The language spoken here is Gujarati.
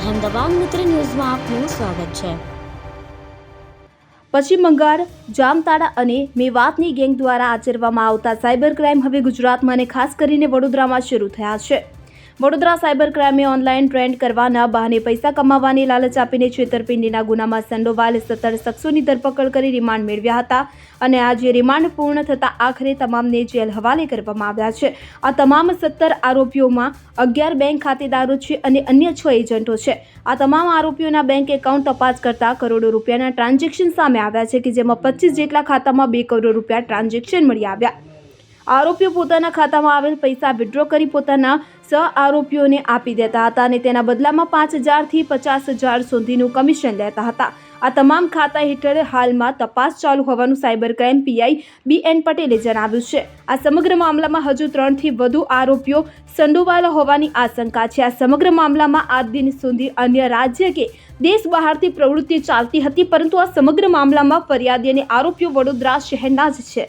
અહેમદાબાદ મિત્ર ન્યૂઝમાં આપનું સ્વાગત છે. પશ્ચિમ બંગાળ, જામતાડા અને મેવાતની ગેંગ દ્વારા આચરવામાં આવતા સાયબર ક્રાઇમ હવે ગુજરાતમાં અને ખાસ કરીને વડોદરામાં શરૂ થયા છે. વડોદરા સાયબર ક્રાઇમે ઓનલાઈન ટ્રેન્ડ કરવાના બહાને પૈસા કમાવાની લાલચ આપીને છેતરપિંડીના ગુનામાં સંડોવાલ સત્તર શખ્સોની ધરપકડ કરી રિમાન્ડ મેળવ્યા હતા અને આજે રિમાન્ડ પૂર્ણ થતાં આખરે તમામને જેલ હવાલે કરવામાં આવ્યા છે. આ તમામ સત્તર આરોપીઓમાં અગિયાર બેંક ખાતેદારો છે અને અન્ય છ એજન્ટો છે. આ તમામ આરોપીઓના બેંક એકાઉન્ટ તપાસ કરતા કરોડો રૂપિયાના ટ્રાન્ઝેક્શન સામે આવ્યા છે કે જેમાં પચીસ જેટલા ખાતામાં બે કરોડ રૂપિયા ટ્રાન્ઝેક્શન મળી આવ્યા. આરોપીઓ પોતાના ખાતામાં આવેલ પૈસા વિડ્રો કરી પોતાના સહ આરોપીઓને આપી દેતા હતા અને તેના બદલામાં પાંચ હજારથી પચાસ હજાર સુધીનું કમિશન લેતા હતા. આ તમામ ખાતા હેઠળ હાલમાં તપાસ ચાલુ હોવાનું cyber crime PI B N પટેલે જણાવ્યું છે. આ સમગ્ર મામલામાં હજુ ત્રણથી વધુ આરોપીઓ સંડોવાયેલા હોવાની આશંકા છે. આ સમગ્ર મામલામાં આજ દિન સુધી અન્ય રાજ્ય કે દેશ બહારથી પ્રવૃત્તિ ચાલતી હતી, પરંતુ આ સમગ્ર મામલામાં ફરિયાદી અને આરોપીઓ વડોદરા શહેરના જ છે.